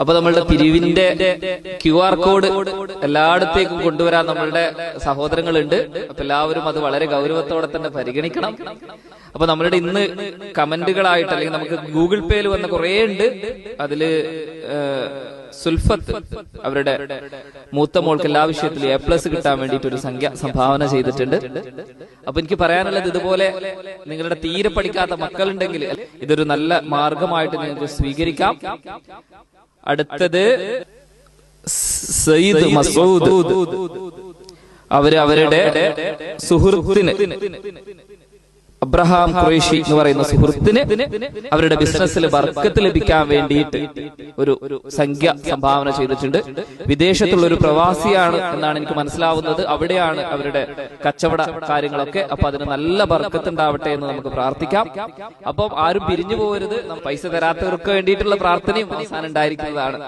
അപ്പൊ നമ്മളുടെ പിരിവിന്റെ ക്യു ആർ കോഡ് എല്ലായിടത്തേക്കും കൊണ്ടുവരാൻ നമ്മളുടെ സഹോദരങ്ങളുണ്ട്. അപ്പൊ എല്ലാവരും അത് വളരെ ഗൗരവത്തോടെ തന്നെ പരിഗണിക്കണം. അപ്പൊ നമ്മളുടെ ഇന്ന് കമന്റുകളായിട്ട് അല്ലെങ്കിൽ നമുക്ക് ഗൂഗിൾ പേയിൽ വന്ന കുറേ ഉണ്ട്. അതിൽ സുൽഫത്ത് അവരുടെ മൂത്ത മോൾക്ക് എല്ലാ വിഷയത്തിലും എ പ്ലസ് കിട്ടാൻ വേണ്ടിയിട്ട് ഒരു സംഖ്യ സംഭാവന ചെയ്തിട്ടുണ്ട്. അപ്പൊ എനിക്ക് പറയാനുള്ളത് ഇതുപോലെ നിങ്ങളുടെ തീരെ പഠിക്കാത്ത മക്കളുണ്ടെങ്കിൽ ഇതൊരു നല്ല മാർഗമായിട്ട് നിങ്ങൾക്ക് സ്വീകരിക്കാം. അടുത്തത് സയ്യിദ് മസൂദ് അവര് അവരുടെ സുഹൃത്തിന് അബ്രഹാം ഖുറേഷി എന്ന് പറയുന്ന സുഹൃത്തിന് അവരുടെ ബിസിനസ്സിൽ ബർക്കത്ത് ലഭിക്കാൻ വേണ്ടിയിട്ട് ഒരു സംഖ്യ സംഭാവന ചെയ്തിട്ടുണ്ട്. വിദേശത്തുള്ള ഒരു പ്രവാസിയാണ് എന്നാണ് എനിക്ക് മനസ്സിലാവുന്നത്. അവിടെയാണ് അവരുടെ കച്ചവട കാര്യങ്ങളൊക്കെ. അപ്പൊ അതിന് നല്ല ബർക്കത്ത് ഉണ്ടാവട്ടെ എന്ന് നമുക്ക് പ്രാർത്ഥിക്കാം. അപ്പം ആരും പിരിഞ്ഞു പോകരുത്. പൈസ തരാത്തവർക്ക് വേണ്ടിയിട്ടുള്ള പ്രാർത്ഥനയും അവസാനം ഉണ്ടായിരിക്കുന്നതാണ്.